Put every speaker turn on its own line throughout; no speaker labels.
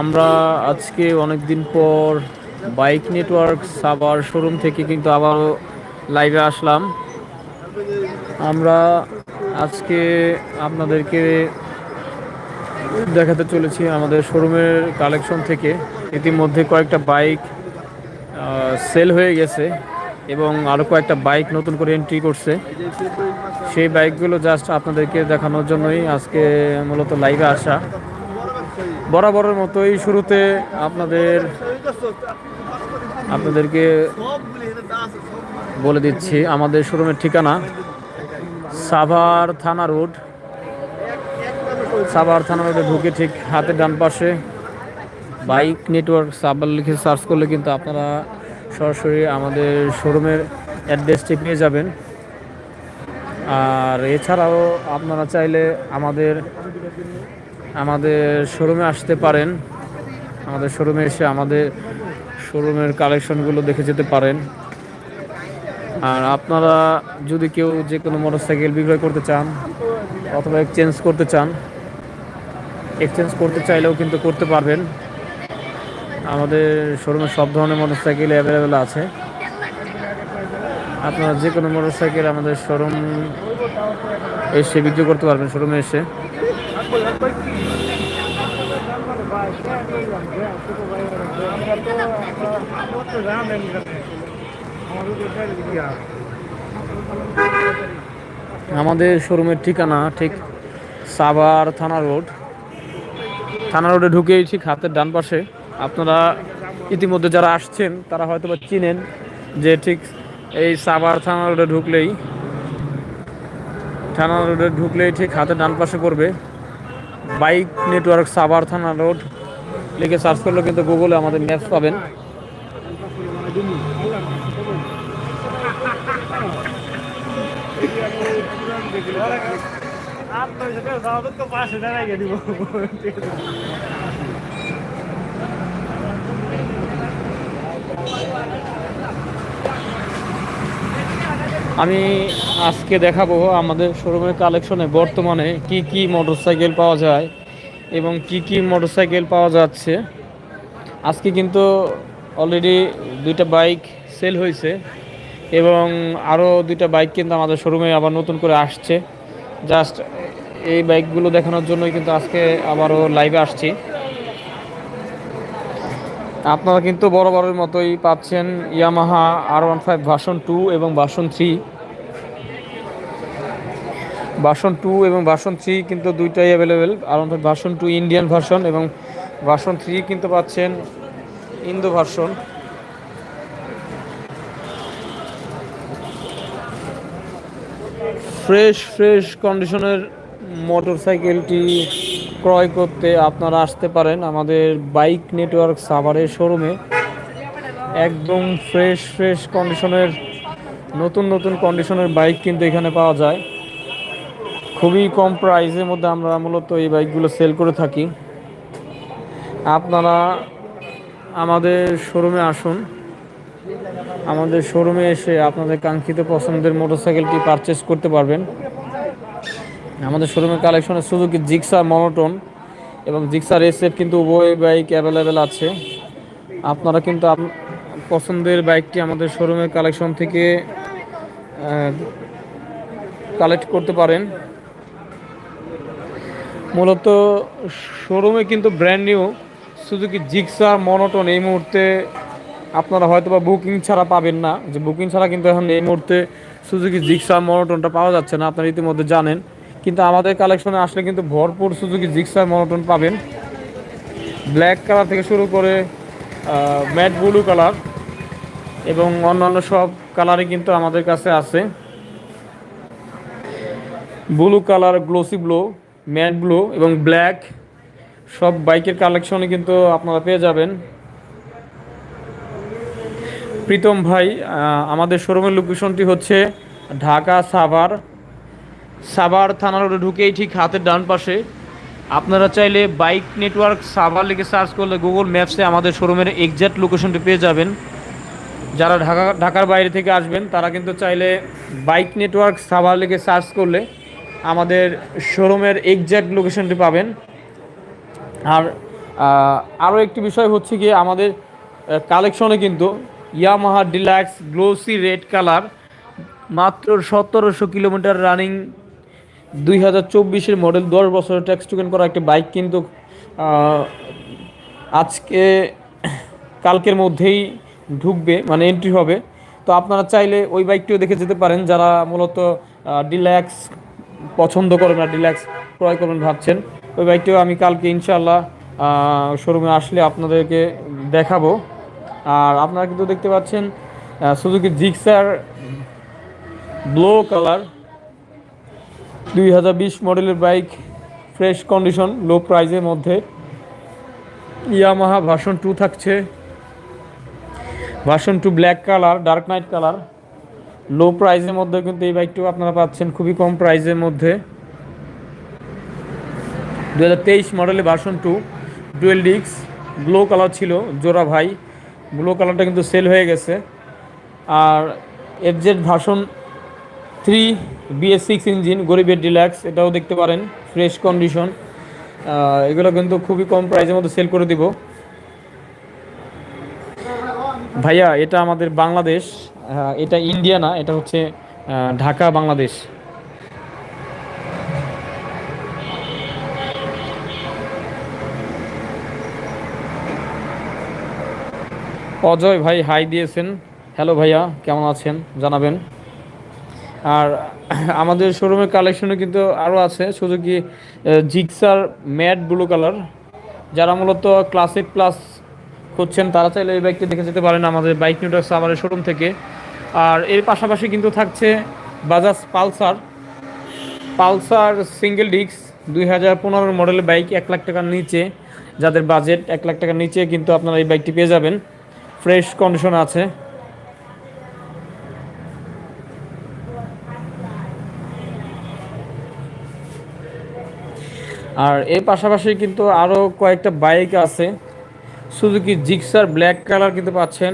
আমরা আজকে অনেক দিন পর বাইক নেটওয়ার্ক সাবার শোরুম থেকে কিন্তু আবারও লাইভে আসলাম। আমরা আজকে আপনাদেরকে দেখাতে চলেছি আমাদের শোরুমের কালেকশন থেকে। ইতিমধ্যে কয়েকটা বাইক সেল হয়ে গেছে এবং আরও কয়েকটা বাইক নতুন করে এন্ট্রি করছে। সেই বাইকগুলো জাস্ট আপনাদেরকে দেখানোর জন্যই আজকে মূলত লাইভে আসা। বরাবরের মতোই শুরুতে আপনাদের, আপনাদেরকে বলে দিচ্ছি, আমাদের শোরুমের ঠিকানা সাভার থানা রোড। সাভার থানা রোডে ঢুকে ঠিক হাতের ডান পাশে বাইক নেটওয়ার্ক সাবার লিখে সার্চ করলে কিন্তু আপনারা সরাসরি আমাদের শোরুমের অ্যাড্রেসটি পেয়ে যাবেন। আর এছাড়াও আপনারা চাইলে আমাদের আমাদের শোরুমে আসতে পারেন। আমাদের শোরুমে এসে আমাদের শোরুমের কালেকশনগুলো দেখে যেতে পারেন। আর আপনারা যদি কেউ যে কোনো মোটরসাইকেল বিক্রয় করতে চান অথবা এক্সচেঞ্জ করতে চান এক্সচেঞ্জ করতে চাইলেও কিন্তু করতে পারবেন। আমাদের শোরুমে সব ধরনের মোটরসাইকেল অ্যাভেলেবেল আছে। আপনারা যে কোনো মোটরসাইকেল আমাদের শোরুম এসে বিক্রি করতে পারবেন শোরুমে এসে। আমাদের শোরুমের ঠিকানা ঠিক সাভার থানা রোড। থানা রোডে ঢুকেই ঠিক হাতের ডান পাশে। আপনারা ইতিমধ্যে যারা আসছেন, তারা হয়তো বা চিনেন যে ঠিক এই সাভার থানা রোডে ঢুকলেই, থানা রোডে ঢুকলেই ঠিক হাতের ডান পাশে পড়বে। বাইক নেটওয়ার্ক সাভার থানা রোড লিখে সার্চ করলেও কিন্তু গুগলে আমাদের ম্যাপস পাবেন আমি আজকে দেখাবো আমাদের শোরুমের কালেকশনে বর্তমানে কি কি মোটরসাইকেল পাওয়া যায় এবং কি কি মোটরসাইকেল পাওয়া যাচ্ছে। আজকে কিন্তু অলরেডি দুইটা বাইক সেল হয়েছে এবং আরও দুইটা বাইক কিন্তু আমাদের শোরুমে আবার নতুন করে আসছে। জাস্ট এই বাইকগুলো দেখানোর জন্যই কিন্তু আজকে আবারও লাইভে আসছি। আপনারা কিন্তু বরাবরের মতোই পাচ্ছেন Yamaha R one five version two এবং ভার্সন থ্রি ভার্সন টু এবং ভার্সন থ্রি কিন্তু দুইটাই অ্যাভেলেবেল আর ভার্সন টু ইন্ডিয়ান ভার্সন এবং ভার্সন থ্রি কিন্তু পাচ্ছেন ইন্দো ভার্সন ফ্রেশ ফ্রেশ কন্ডিশনের মোটর সাইকেলটি ক্রয় করতে আপনারা আসতে পারেন আমাদের বাইক নেটওয়ার্ক সাভারের শোরুমে একদম ফ্রেশ ফ্রেশ কন্ডিশনের নতুন নতুন কন্ডিশনের বাইক কিন্তু এখানে পাওয়া যায়। খুবই কম প্রাইসের মধ্যে আমরা মূলত এই বাইকগুলো সেল করে থাকি। আপনারা আমাদের শোরুমে আসুন। আমাদের শোরুমে এসে আপনাদের কাঙ্ক্ষিত পছন্দের মোটরসাইকেলটি পারচেস করতে পারবেন। আমাদের শোরুমের কালেকশনে সুজুকি জিক্সার মনোটন এবং জিক্সার এসএফ কিন্তু উভয় বাইক অ্যাভেলেবেল আছে। আপনারা কিন্তু পছন্দের বাইকটি আমাদের শোরুমের কালেকশন থেকে কালেক্ট করতে পারেন। মূলত শোরুমে কিন্তু brand new Suzuki Gixxer monotone এই মুহূর্তে আপনারা হয়তো বা বুকিং ছাড়া পাবেন না। যে বুকিং ছাড়া কিন্তু এখন এই মুহূর্তে সুজুকি জিক্সার মনোটনটা পাওয়া যাচ্ছে না, আপনারা ইতিমধ্যে জানেন। কিন্তু আমাদের কালেকশনে আসলে কিন্তু ভরপুর সুজুকি জিক্সার মনোটন পাবেন। ব্ল্যাক কালার থেকে শুরু করে ম্যাট ব্লু কালার এবং অন্যান্য সব কালারই কিন্তু আমাদের কাছে আছে। Blue colour glossy blue matte blue এবং ব্ল্যাক, সব বাইকের কালেকশনে কিন্তু আপনারা পেয়ে যাবেন। প্রীতম ভাই আমাদের শোরুমের লোকেশনটি হচ্ছে ঢাকা সাভার। সাভার থানা রোডে ঢুকেই ঠিক হাতের ডান পাশে। আপনারা চাইলে বাইক নেটওয়ার্ক সাভার লিখে সার্চ করলে গুগল ম্যাপসে আমাদের শোরুমের এক্স্যাক্ট লোকেশনটি পেয়ে যাবেন। যারা ঢাকা, ঢাকার বাইরে থেকে আসবেন, তারা কিন্তু চাইলে বাইক নেটওয়ার্ক সাভার লিখে সার্চ করলে আমাদের শোরুমের এক্স্যাক্ট লোকেশনটি পাবেন। আর আরও একটি বিষয় হচ্ছে কি আমাদের কালেকশনে কিন্তু Yamaha deluxe glossy red colour মাত্র সতেরোশো কিলোমিটার রানিং দুই হাজার চব্বিশের মডেল দশ বছরের ট্যাক্স টুকেন করা একটি বাইক কিন্তু আজকে, কালকের মধ্যেই ঢুকবে মানে এন্ট্রি হবে। তো আপনারা চাইলে ওই বাইকটিও দেখে যেতে পারেন, যারা মূলত ডিল্যাক্স পছন্দ করেন না ডিল্যাক্স ক্রয় করবেন ভাবছেন। ওই বাইকটিও আমি কালকে ইনশাল্লাহ শোরুমে আসলে আপনাদেরকে দেখাবো। আর আপনারা কিন্তু দেখতে পাচ্ছেন সুজুকি জিক্সার ব্লো কালার দুই হাজার বিশ মডেলের বাইক ফ্রেশ কন্ডিশন লো প্রাইজের মধ্যে। ইয়ামাহা ভার্সন টু থাকছে। Version two black colour dark knight colour low প্রাইজের মধ্যে কিন্তু এই বাইকটিও আপনারা পাচ্ছেন খুবই কম প্রাইজের মধ্যে। দু মডেলের ভার্সন টু ডুয়েল ডিক্স ব্লু কালার ছিল, জোড়া ভাই। ব্লু কালারটা কিন্তু সেল হয়ে গেছে। আর FZ version three BS six engine গরিবের ডিলাক্স এটাও দেখতে পারেন ফ্রেশ কন্ডিশন এগুলো কিন্তু খুবই কম প্রাইসের মধ্যে সেল করে দিব। ভাইয়া, এটা আমাদের বাংলাদেশ। এটা ইন্ডিয়া না, এটা হচ্ছে ঢাকা, বাংলাদেশ। অজয় ভাই, হাই দিয়েছেন। হ্যালো ভাইয়া, কেমন আছেন? জানাবেন। আর আমাদের শোরুমের কালেকশনে কিন্তু আরও আছে Suzuki Gixxer matte blue colour. যারা মূলত ক্লাসিক প্লাস খুঁজছেন, তারা চাইলে এই বাইকটি দেখে যেতে পারেন আমাদের বাইক নিউটার্স আমাদের শোরুম থেকে। আর এর পাশাপাশি কিন্তু থাকছে Bajaj Pulsar Pulsar single disc দুই হাজার পনেরো মডেলের বাইক, এক লাখ টাকার নিচে। যাদের বাজেট এক লাখ টাকার নিচে কিন্তু আপনারা এই বাইকটি পেয়ে যাবেন। ফ্রেশ কন্ডিশন আছে। আর এর পাশাপাশি কিন্তু আরও কয়েকটা বাইক আছে। সুজুকি জিক্সার ব্ল্যাক কালার কিন্তু পাচ্ছেন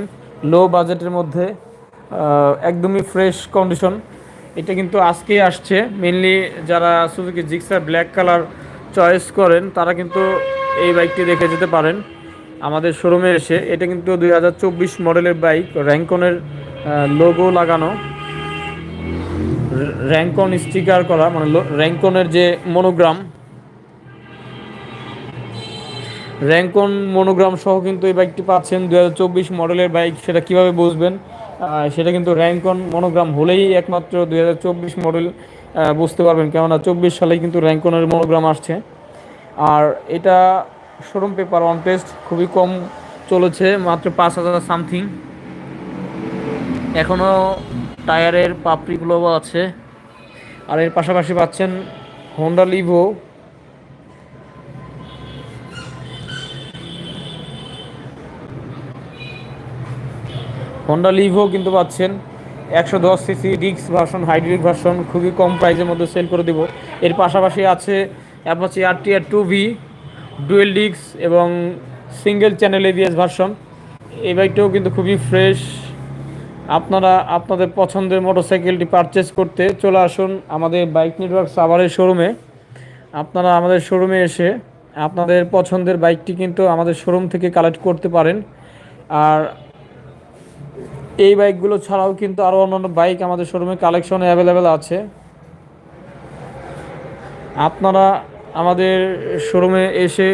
লো বাজেটের মধ্যে একদমই ফ্রেশ কন্ডিশন এটা কিন্তু আজকেই আসছে মেনলি যারা Suzuki Gixxer black colour choice করেন, তারা কিন্তু এই বাইকটি দেখে যেতে পারেন আমাদের শোরুমে এসে। এটা কিন্তু দুই হাজার চব্বিশ মডেলের বাইক র্যাঙ্কনের লোগো লাগানো। র্যাঙ্কন স্টিকার করা মানে র্যাঙ্কনের যে মনোগ্রাম র্যাঙ্কন মনোগ্রাম সহ কিন্তু এই বাইকটি পাচ্ছেন দু হাজার চব্বিশ মডেলের বাইক সেটা কীভাবে বুঝবেন? সেটা কিন্তু র্যাঙ্কন মনোগ্রাম হলেই একমাত্র দু হাজার চব্বিশ মডেল বুঝতে পারবেন। কেননা চব্বিশ সালেই কিন্তু র্যাঙ্কনের মনোগ্রাম আসছে। আর এটা শোরুম পেপার অন টেস্ট খুবই কম চলেছে, মাত্র পাঁচ হাজার সামথিং এখনও টায়ারের পাপড়িগুলো আছে। আর এর পাশাপাশি পাচ্ছেন হোন্ডা লিভো হন্ডা লিভো কিন্তু পাচ্ছেন। একশো দশ সিসি ডিক্স ভার্সন হাইড্রিক ভার্সন, খুবই কম প্রাইসের মধ্যে সেল করে দেবো। এর পাশাপাশি আছে Apache R T R two V dual ডিক্স এবং সিঙ্গেল চ্যানেল এবিএস ভার্সন। এই বাইকটাও কিন্তু খুবই ফ্রেশ আপনারা আপনাদের পছন্দের মোটরসাইকেলটি পারচেস করতে চলে আসুন আমাদের বাইক নেটওয়ার্ক সাভারের শোরুমে আপনারা আমাদের শোরুমে এসে আপনাদের পছন্দের বাইকটি কিন্তু আমাদের শোরুম থেকে কালেক্ট করতে পারেন। আর এই বাইকগুলো ছাড়াও কিন্তু আরও অন্যান্য বাইক আমাদের শোরুমে কালেকশনে অ্যাভেলেবেল আছে। আপনারা আমাদের শোরুমে এসে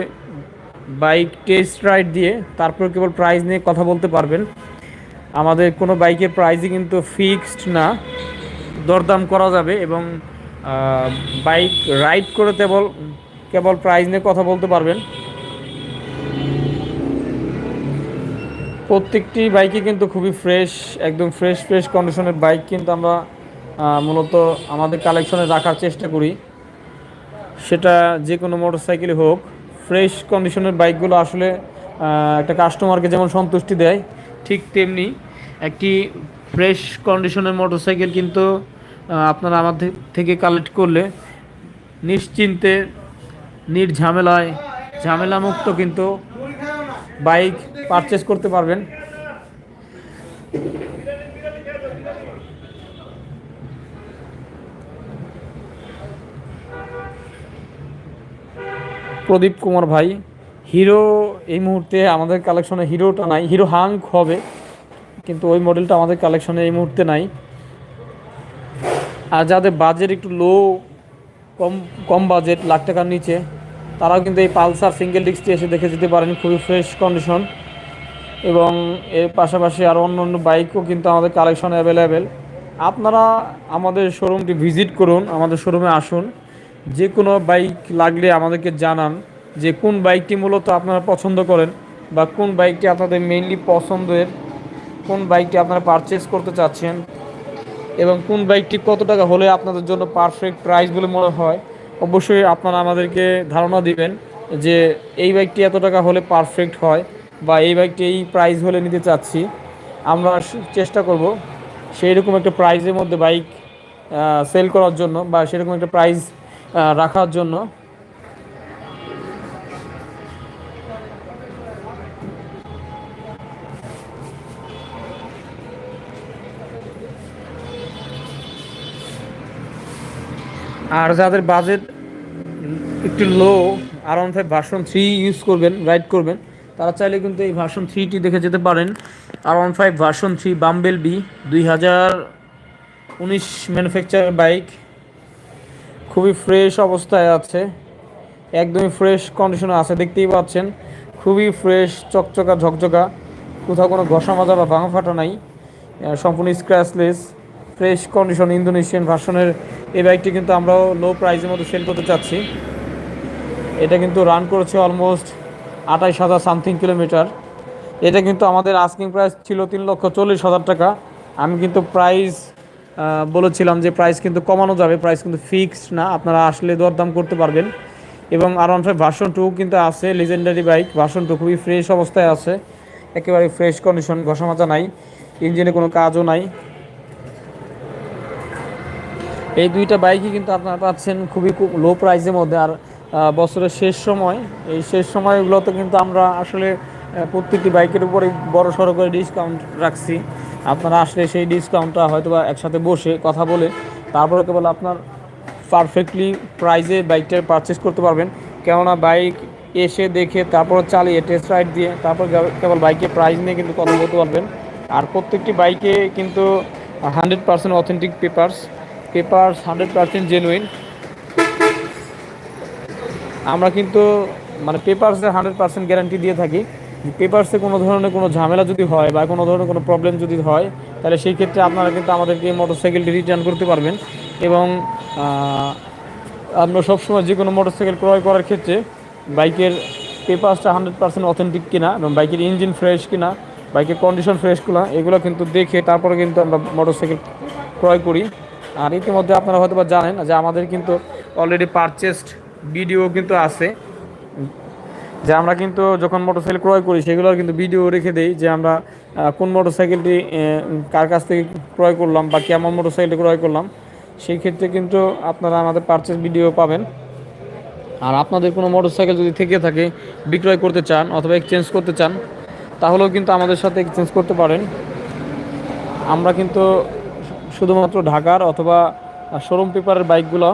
বাইক টেস্ট রাইড দিয়ে তারপর কেবল প্রাইস নিয়ে কথা বলতে পারবেন। আমাদের কোনো বাইকের প্রাইসই কিন্তু ফিক্সড না। দরদাম করা যাবে এবং বাইক রাইড করে কেবল কেবল প্রাইস নিয়ে কথা বলতে পারবেন। প্রত্যেকটি বাইকই কিন্তু খুবই ফ্রেশ একদম ফ্রেশ ফ্রেশ কন্ডিশনের বাইক কিন্তু আমরা মূলত আমাদের কালেকশনে রাখার চেষ্টা করি। সেটা যে কোনো মোটরসাইকেলই হোক ফ্রেশ কন্ডিশনের বাইকগুলো আসলে একটা কাস্টমারকে যেমন সন্তুষ্টি দেয়, ঠিক তেমনি একটি ফ্রেশ কন্ডিশনের মোটর সাইকেল কিন্তু আপনারা আমাদের থেকে কালেক্ট করলে নিশ্চিন্তে, নির্ঝামেলায়, ঝামেলামুক্ত কিন্তু বাইক পারচেস করতে পারবেন। প্রদীপ কুমার ভাই, হিরো এই মুহূর্তে আমাদের কালেকশনে হিরোটা নাই, হিরো হাঙ্ক হবে, কিন্তু ওই মডেলটা আমাদের কালেকশনে এই মুহূর্তে নাই। আর যাদের বাজেট একটু লো কম কম বাজেট লাখ টাকার নিচে, তারাও কিন্তু এই পালসার সিঙ্গেল ডিস্কটি এসে দেখে যেতে পারেন, খুবই ফ্রেশ কন্ডিশন এবং এর পাশাপাশি আরও অন্য অন্য বাইকও কিন্তু আমাদের কালেকশনে অ্যাভেলেবেল আপনারা আমাদের শোরুমটি ভিজিট করুন, আমাদের শোরুমে আসুন। যে কোনো বাইক লাগলে আমাদেরকে জানান যে কোন বাইকটি মূলত আপনারা পছন্দ করেন বা কোন বাইকটি আপনাদের মেইনলি পছন্দের, কোন বাইকটি আপনারা পারচেস করতে চাচ্ছেন এবং কোন বাইকটি কত টাকা হলে আপনাদের জন্য পারফেক্ট প্রাইস বলে মনে হয়, অবশ্যই আপনারা আমাদেরকে ধারণা দিবেন যে এই বাইকটি এত টাকা হলে পারফেক্ট হয়। বা এই বাইকটি এই প্রাইস হলে নিতে চাচ্ছি, আমরা চেষ্টা করব সেই রকম একটা প্রাইসের মধ্যে বাইক সেল করার জন্য বা সেরকম একটা প্রাইস রাখার জন্য। আর যাদের বাজেট একটু low R one five version three use করবেন রাইড করবেন তারা চাইলে কিন্তু এই ভার্সন থ্রিটি দেখে যেতে পারেন। R one five version three bumblebee দুই হাজার উনিশ ম্যানুফ্যাকচার বাইক খুবই ফ্রেশ অবস্থায় আছে। একদমই ফ্রেশ কন্ডিশনে আছে, দেখতেই পাচ্ছেন। খুবই ফ্রেশ চকচকা, ঝকঝকা। কোথাও কোনো ঘষা মাজা বা ভাঙা ফাটা নাই সম্পূর্ণ স্ক্র্যাচলেস ফ্রেশ কন্ডিশন ইন্দোনেশিয়ান ভার্সনের এই বাইকটি কিন্তু আমরাও লো প্রাইসের মধ্যে সেল করতে চাচ্ছি। এটা কিন্তু রান করেছে অলমোস্ট আঠাইশ হাজার সামথিং কিলোমিটার। এটা কিন্তু আমাদের আস্কিং প্রাইস ছিল তিন লক্ষ চল্লিশ হাজার টাকা। আমি কিন্তু প্রাইস বলেছিলাম যে প্রাইস কিন্তু কমানো যাবে প্রাইস কিন্তু ফিক্সড না, আপনারা আসলে দরদাম করতে পারবেন। এবং R one five version two কিন্তু আছে লিজেন্ডারি বাইক ভার্সন টু খুবই ফ্রেশ অবস্থায় আছে। একেবারে ফ্রেশ কন্ডিশন ঘষা মাজা নাই ইঞ্জিনে কোনো কাজও নাই। এই দুইটা বাইকই কিন্তু আপনারা পাচ্ছেন খুবই লো প্রাইসের মধ্যে। আর বছরের শেষ সময়। এই শেষ সময়গুলোতে কিন্তু আমরা আসলে প্রত্যেকটি বাইকের উপরে বড় সড়ো করে ডিসকাউন্ট রাখছি। আপনারা আসলে সেই ডিসকাউন্টটা হয়তো বা একসাথে বসে কথা বলে, তারপরে কেবল আপনার পারফেক্টলি প্রাইজে বাইকটা পারচেস করতে পারবেন। কেননা বাইক এসে দেখে, তারপর চালিয়ে টেস্ট রাইড দিয়ে, তারপর কেবল বাইকে প্রাইস নিয়ে কিন্তু কথা বলতে পারবেন। আর প্রত্যেকটি বাইকে কিন্তু hundred percent authentic papers papers hundred percent genuine আমরা কিন্তু মানে পেপার্সে হান্ড্রেড পার্সেন্ট গ্যারান্টি দিয়ে থাকি পেপার্সে কোনো ধরনের কোনো ঝামেলা যদি হয় বা কোনো ধরনের কোনো প্রবলেম যদি হয়, তাহলে সেই ক্ষেত্রে আপনারা কিন্তু আমাদেরকে মোটরসাইকেলটি রিটার্ন করতে পারবেন। এবং আমরা সবসময় যে কোনো মোটরসাইকেল ক্রয় করার ক্ষেত্রে বাইকের পেপার্সটা হান্ড্রেড পার্সেন্ট অথেন্টিক কিনা এবং বাইকের ইঞ্জিন ফ্রেশ কিনা, বাইকের কন্ডিশন ফ্রেশ কিনা, এগুলো কিন্তু দেখে তারপরে কিন্তু আমরা মোটরসাইকেল ক্রয় করি। আর ইতিমধ্যে আপনারা হয়তো বা জানেন যে আমাদের কিন্তু অলরেডি পারচেসড ভিডিও কিন্তু আছে। যে আমরা কিন্তু যখন মোটরসাইকেল ক্রয় করি, সেগুলোর কিন্তু ভিডিও রেখে দেই যে আমরা কোন মোটরসাইকেলটি কার কাছ থেকে ক্রয় করলাম বা কেমন মোটরসাইকেলটি ক্রয় করলাম, সেই ক্ষেত্রে কিন্তু আপনারা আমাদের পারচেস ভিডিও পাবেন। আর আপনাদের কোনো মোটরসাইকেল যদি থেকে থাকে, বিক্রয় করতে চান অথবা এক্সচেঞ্জ করতে চান, তাহলেও কিন্তু আমাদের সাথে এক্সচেঞ্জ করতে পারেন। আমরা কিন্তু শুধুমাত্র ঢাকার অথবা শোরুম পেপারের বাইকগুলো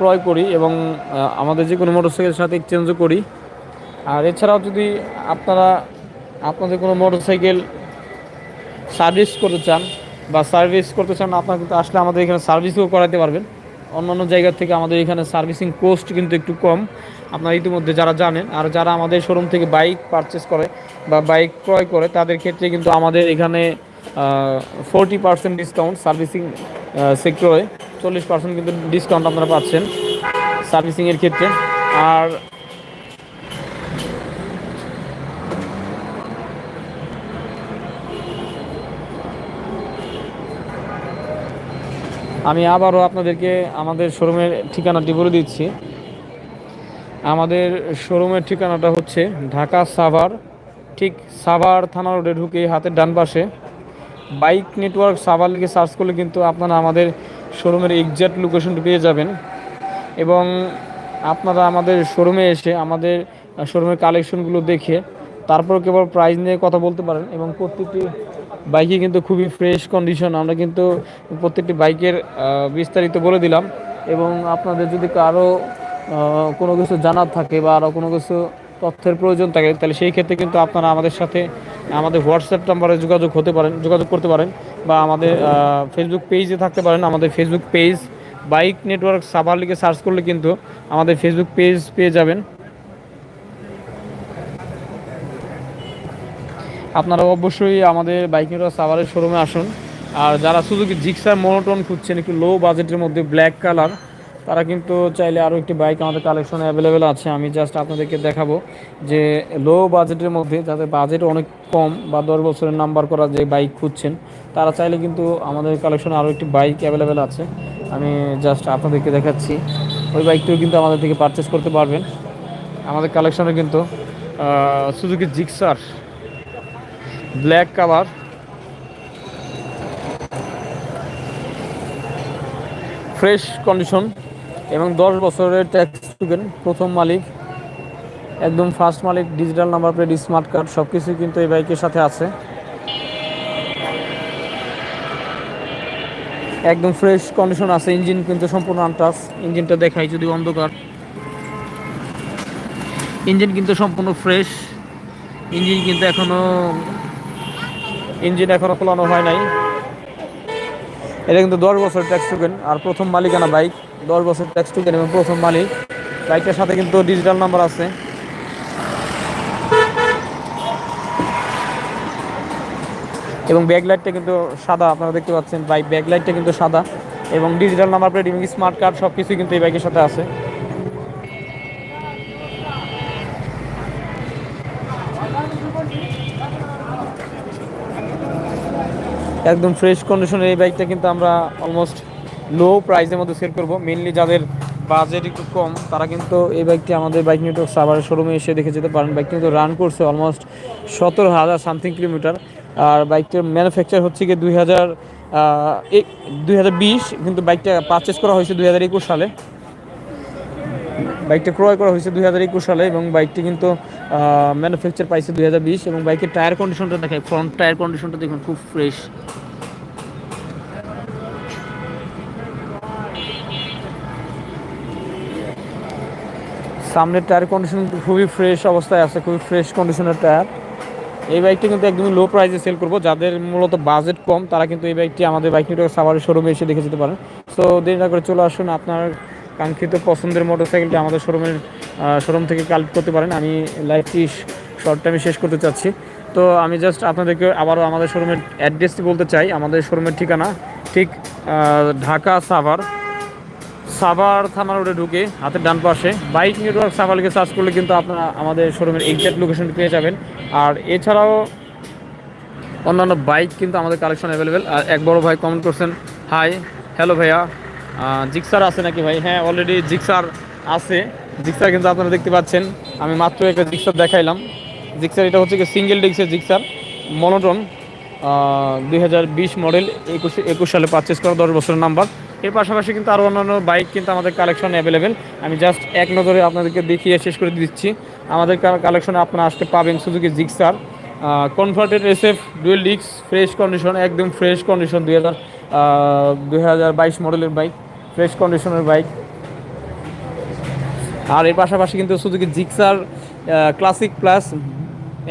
ক্রয় করি এবং আমাদের যে কোনো মোটরসাইকেলের সাথে এক্সচেঞ্জও করি। আর এছাড়াও যদি আপনারা আপনাদের কোনো মোটরসাইকেল সার্ভিস করতে চান বা সার্ভিস করতে চান, আপনারা কিন্তু আসলে আমাদের এখানে সার্ভিসও করাতে পারবেন। অন্যান্য জায়গা থেকে আমাদের এখানে সার্ভিসিং কোস্ট কিন্তু একটু কম। আপনারা ইতিমধ্যে যারা জানেন আর যারা আমাদের শোরুম থেকে বাইক পারচেস করে বা বাইক ক্রয় করে, তাদের ক্ষেত্রে কিন্তু আমাদের এখানে ফোরটি পার্সেন্ট ডিসকাউন্ট সার্ভিসিং সেক্টরে চল্লিশ পার্সেন্ট কিন্তু ডিসকাউন্ট আপনারা পাচ্ছেন সার্ভিসিংয়ের ক্ষেত্রে। আর আমি আবারও আপনাদেরকে আমাদের শোরুমের ঠিকানাটি বলে দিচ্ছি। আমাদের শোরুমের ঠিকানাটা হচ্ছে ঢাকা সাভার, ঠিক সাভার থানা রোডে ঢুকে হাতের ডান পাশে। বাইক নেটওয়ার্ক সাভার সার্চ করলে কিন্তু আপনারা আমাদের শোরুমের এক্সাক্ট লোকেশনটি পেয়ে যাবেন। এবং আপনারা আমাদের শোরুমে এসে আমাদের শোরুমের কালেকশনগুলো দেখে তারপর কেবল প্রাইস নিয়ে কথা বলতে পারেন এবং প্রত্যেকটি বাইকে কিন্তু খুবই ফ্রেশ কন্ডিশন আমরা কিন্তু প্রত্যেকটি বাইকের বিস্তারিত বলে দিলাম এবং আপনাদের যদি কারও কোনো কিছু জানার থাকে বা আরও কোনো কিছু তথ্যের প্রয়োজন থাকে, তাহলে সেই ক্ষেত্রে কিন্তু আপনারা আমাদের সাথে আমাদের হোয়াটসঅ্যাপ নাম্বারে যোগাযোগ হতে পারেন, যোগাযোগ করতে পারেন বা আমাদের ফেসবুক পেজে থাকতে পারেন। আমাদের Facebook page bike network Savar লিখে সার্চ করলে কিন্তু আমাদের ফেসবুক পেজ পেয়ে যাবেন। আপনারা অবশ্যই আমাদের বাইক নেটওয়ার্ক সাভারের শোরুমে আসুন। আর যারা সুযোগ জিক্সার মনোটন খুঁজছেন, একটু লো বাজেটের মধ্যে ব্ল্যাক কালার তারা কিন্তু চাইলে আরও একটি বাইক আমাদের কালেকশনে অ্যাভেলেবেল আছে। আমি জাস্ট আপনাদেরকে দেখাবো যে লো বাজেটের মধ্যে যাদের বাজেট অনেক কম বা দশ বছরের নাম্বার করা যে বাইক খুঁজছেন, তারা চাইলে কিন্তু আমাদের কালেকশনে আরও একটি বাইক অ্যাভেলেবেল আছে। আমি জাস্ট আপনাদেরকে দেখাচ্ছি। ওই বাইকটিও কিন্তু আমাদের থেকে পারচেস করতে পারবেন। আমাদের কালেকশনে কিন্তু Suzuki Gixxer black colour fresh condition এবং দশ বছরের ট্যাক্স টুকেন প্রথম মালিক, একদম ফার্স্ট মালিক digital number plate smart card সব কিছুই কিন্তু এই বাইকের সাথে আছে। একদম ফ্রেশ কন্ডিশন আছে ইঞ্জিন কিন্তু সম্পূর্ণ আনটাস ইঞ্জিনটা দেখাই যদি অন্ধকার। ইঞ্জিন কিন্তু সম্পূর্ণ ফ্রেশ ইঞ্জিন কিন্তু এখনও ইঞ্জিন এখনও খোলানো হয় নাই। এটা কিন্তু দশ বছর ট্যাক্স টুকেন আর প্রথম মালিকানা বাইক দশ বছর ট্যাক্স টুকেন এবং প্রথম মালিক। বাইকটার সাথে কিন্তু ডিজিটাল নাম্বার আছে। এবং ব্যাক লাইটটা কিন্তু সাদা, আপনারা দেখতে পাচ্ছেন বাইক ব্যাক লাইটটা কিন্তু সাদা। এবং ডিজিটাল নাম্বার প্লেট এবং স্মার্ট কার্ড সব কিছুই কিন্তু এই বাইকের সাথে আছে। একদম ফ্রেশ কন্ডিশনের এই বাইকটা কিন্তু আমরা অলমোস্ট লো প্রাইসের মধ্যে সেল করব। মেনলি যাদের বাজেট একটু কম, তারা কিন্তু এই বাইকটি আমাদের বাইক নিয়ে নেটওয়ার্ক সাভারের শোরুমে এসে দেখে যেতে পারেন। বাইকটি কিন্তু রান করছে অলমোস্ট সতেরো হাজার সামথিং কিলোমিটার আর বাইকটির ম্যানুফ্যাকচার হচ্ছে কি দুই হাজার দুই হাজার বিশ, কিন্তু বাইকটা পারচেস করা হয়েছে দুই হাজার একুশ সালে। বাইকটা ক্রয় করা হয়েছে দুই হাজার একুশ সালে এবং বাইকটি কিন্তু ম্যানুফ্যাকচার পাইছে দুই হাজার বিশ এবং বাইকের টায়ার কন্ডিশনটা দেখায় ফ্রন্ট টায়ার কন্ডিশনটা দেখুন, খুব ফ্রেশ সামনের টায়ার কন্ডিশন খুবই ফ্রেশ অবস্থায় আছে, খুবই ফ্রেশ কন্ডিশনের টায়ার এই বাইকটি কিন্তু একদমই লো প্রাইসে সেল করব। যাদের মূলত বাজেট কম, তারা কিন্তু এই বাইকটি আমাদের বাইক নিয়ে সাভারের শোরুমে এসে দেখে যেতে পারেন। সো দেরি না করে চলে আসুন, আপনার কাঙ্ক্ষিত পছন্দের মোটরসাইকেলটি আমাদের শোরুমের শোরুম থেকে কালেক্ট করতে পারেন। আমি লাইভটি শর্ট টাইমে শেষ করতে চাচ্ছি। তো আমি জাস্ট আপনাদেরকে আবারও আমাদের শোরুমের অ্যাড্রেসটি বলতে চাই। আমাদের শোরুমের ঠিকানা ঠিক ঢাকা সাভার। সাভার থানা রোডে ঢুকে হাতের ডান পাশে। বাইক নেটওয়ার্ক সাভারকে সার্চ করলে কিন্তু আপনারা আমাদের শোরুমের এক্সাক্ট লোকেশন পেয়ে যাবেন। আর এছাড়াও অন্যান্য বাইক কিন্তু আমাদের কালেকশন অ্যাভেলেবেল আর এক বড় ভাই কমেন্ট করছেন হাই হ্যালো ভাইয়া। জিক্সার আছে নাকি ভাই? হ্যাঁ অলরেডি জিক্সার আছে। জিক্সার কিন্তু আপনারা দেখতে পাচ্ছেন। আমি মাত্র একটা জিক্সার দেখাইলাম। জিক্সার এটা হচ্ছে কি সিঙ্গেল ডিক্সের জিক্সার। মনোটন দুই হাজার বিশ মডেল একুশ একুশ সালে পারচেস করা, দশ বছরের নাম্বার এর পাশাপাশি কিন্তু আরও অন্যান্য বাইক কিন্তু আমাদের কালেকশন অ্যাভেলেবেল আমি জাস্ট এক নজরে আপনাদেরকে দেখিয়ে শেষ করে দিচ্ছি। আমাদের কালেকশনে আপনারা আসতে পাবেন সুযোগে জিক্সার কনভার্টেড এসএফ ডুয়েল ডিক্স ফ্রেশ কন্ডিশন একদম ফ্রেশ কন্ডিশন দুই হাজার দুই হাজার বাইশ মডেলের বাইক ফ্রেশ কন্ডিশনের বাইক আর এর পাশাপাশি কিন্তু সুযোগে জিক্সার ক্লাসিক প্লাস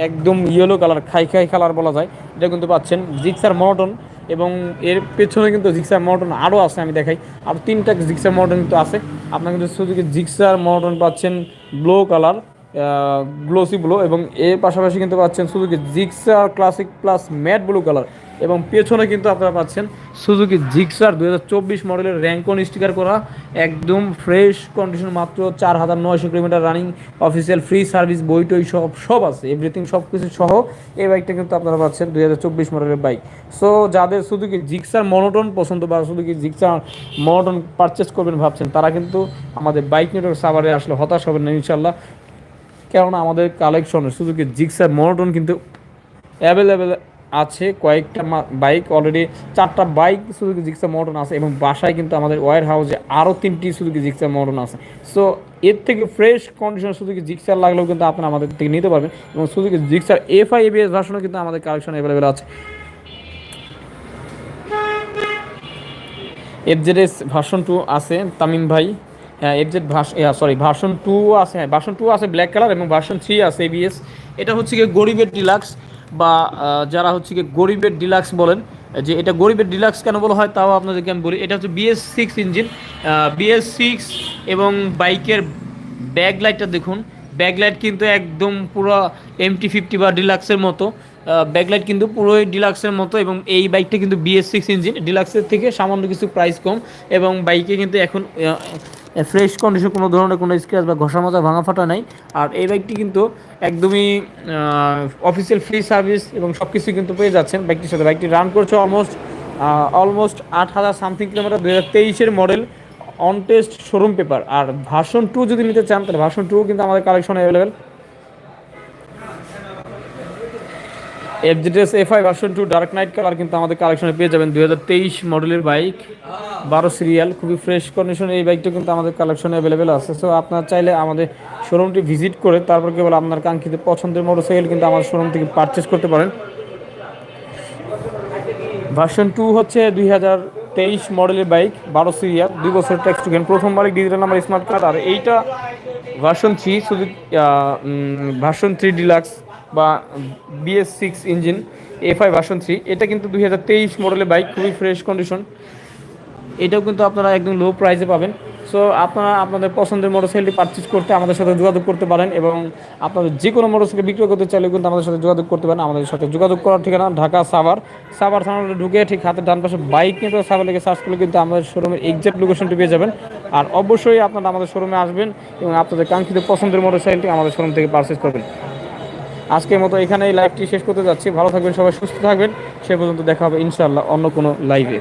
একদম ইয়েলো কালার খাই খাই কালার বলা যায়। এটা কিন্তু পাচ্ছেন জিক্সার মনোটন এবং এর পেছনে কিন্তু জিক্সার মনোটন আরও আছে, আমি দেখাই। আর তিনটা জিক্সার মনোটন কিন্তু আছে। আপনার কিন্তু সুযোগে জিক্সার মনোটন পাচ্ছেন ব্লু কালার গ্লোসি ব্লু এবং এর পাশাপাশি কিন্তু পাচ্ছেন Suzuki Gixxer classic plus matte blue colour এবং পেছনে কিন্তু আপনারা পাচ্ছেন সুজুকি জিক্সার দুহাজার চব্বিশ মডেলের র্যাঙ্কন স্টিকার করা, একদম ফ্রেশ কন্ডিশন মাত্র চার হাজার নয়শো kilometre running official free service বই টই সব সব আছে এভরিথিং সব কিছু সহ এই বাইকটা কিন্তু আপনারা পাচ্ছেন দুই হাজার চব্বিশ মডেলের বাইক সো যাদের সুজুকি জিক্সার মনোটন পছন্দ বা সুজুকি জিক্সার মনোটন পারচেস করবেন ভাবছেন, তারা কিন্তু আমাদের বাইক নেটওয়ার্ক সাভারে আসলে হতাশ হবেন না ইনশাল্লাহ কেননা আমাদের কালেকশনে সুজুকি জিক্সার মনোটন কিন্তু অ্যাভেলেবেল আছে। কয়েকটা বাইক অলরেডি চারটা বাইক সুজুকি জিক্সার মডন আছে এবং বাসায় কিন্তু আমাদের ওয়ার হাউসে আরও তিনটি সুজুকি জিক্সার মডন আছে। সো এর থেকে ফ্রেশ কন্ডিশন সুজুকি জিক্সার লাগলেও কিন্তু আপনারা আমাদের থেকে নিতে পারবেন এবং Suzuki Gixxer F I ABS ভার্সনও কিন্তু আমাদের কালেকশন অ্যাভেলেবেল আছে। F Z S version two আছে, তামিম ভাই। এফজেড সরি ভার্সন টু আছে হ্যাঁ ভার্সন টু আছে ব্ল্যাক কালার এবং ভার্সন থ্রি আছে এবিএস এটা হচ্ছে গিয়ে গরিবের ডিলাক্স বা যারা হচ্ছে গিয়ে গরিবের ডিলাক্স বলেন, যে এটা গরিবের ডিলাক্স কেন বলা হয় তাও আপনাদেরকে আমি বলি। এটা হচ্ছে BS six engine BS six এবং বাইকের ব্যাক লাইটটা দেখুন। ব্যাকলাইট কিন্তু একদম পুরো এমটি ফিফটি বা ডিলাক্সের মতো। ব্যাকলাইট কিন্তু পুরোই ডিলাক্সের মতো এবং এই বাইকটা কিন্তু বিএস সিক্স ইঞ্জিন ডিলাক্সের থেকে সামান্য কিছু প্রাইস কম এবং বাইকে কিন্তু এখন ফ্রেশ কন্ডিশন কোনো ধরনের কোনো স্ক্র্যাচ বা ঘষা মাজা, ভাঙা ফাটা নাই। আর এই বাইকটি কিন্তু একদমই অফিসিয়াল ফ্রি সার্ভিস এবং সব কিছুই কিন্তু পেয়ে যাচ্ছেন বাইকটির সাথে। বাইকটি রান করছে অলমোস্ট অলমোস্ট আট হাজার সামথিং কিলোমিটার দু হাজার তেইশের model on test showroom paper R version two যদি নিতে চান, তাহলে ভার্সন টুও কিন্তু আমাদের collection available FZS F I version two dark knight colour কিন্তু আমাদের কালেকশনে পেয়ে যাবেন দুই হাজার তেইশ মডেলের বাইক বারো সিরিয়াল খুবই ফ্রেশ কন্ডিশনে এই বাইকটা কিন্তু আমাদের কালেকশনে অ্যাভেলেবেল আছে। সো আপনার চাইলে আমাদের শোরুমটি ভিজিট করে তারপর কেবল আপনার কাঙ্ক্ষিত পছন্দের মোটরসাইকেল কিন্তু আমাদের শোরুম থেকে পারচেস করতে পারেন। ভার্সন টু হচ্ছে দুই হাজার তেইশ মডেলের বাইক বারো সিরিয়াল দুই বছর ট্যাক্স টুকেন প্রথম ডিজিটাল নাম্বার স্মার্ট কার্ড আর এইটা ভার্সন থ্রি শুধু ভার্সন থ্রি ডিলাক্স বা BS six engine F I version three এটা কিন্তু দুই হাজার তেইশ মডেলের বাইক খুবই ফ্রেশ কন্ডিশন এটাও কিন্তু আপনারা একদম লো প্রাইসে পাবেন। সো আপনারা আপনাদের পছন্দের মোটরসাইকেলটি পারচেজ করতে আমাদের সাথে যোগাযোগ করতে পারেন এবং আপনাদের যে কোনো মোটরসাইকেল বিক্রয় করতে চাইলে কিন্তু আমাদের সাথে যোগাযোগ করতে পারেন। আমাদের সাথে যোগাযোগ করার ঠিকানা ঢাকা সাভার। সাভার থানাতে ঢুকে ঠিক হাতের ডান পাশে বাইক নিয়ে সাভার লেগে সার্চ করলে কিন্তু আমাদের শোরুমের এক্সাক্ট লোকেশনটি পেয়ে যাবেন। আর অবশ্যই আপনারা আমাদের শোরুমে আসবেন এবং আপনাদের কাঙ্ক্ষিত পছন্দের মোটরসাইকেলটি আমাদের শোরুম থেকে পারচেজ করবেন। আজকের মতো এখানে এই লাইভটি শেষ করতে যাচ্ছি। ভালো থাকবেন সবাই, সুস্থ থাকবেন। সে পর্যন্ত দেখা হবে ইনশাআল্লাহ অন্য কোনো লাইভে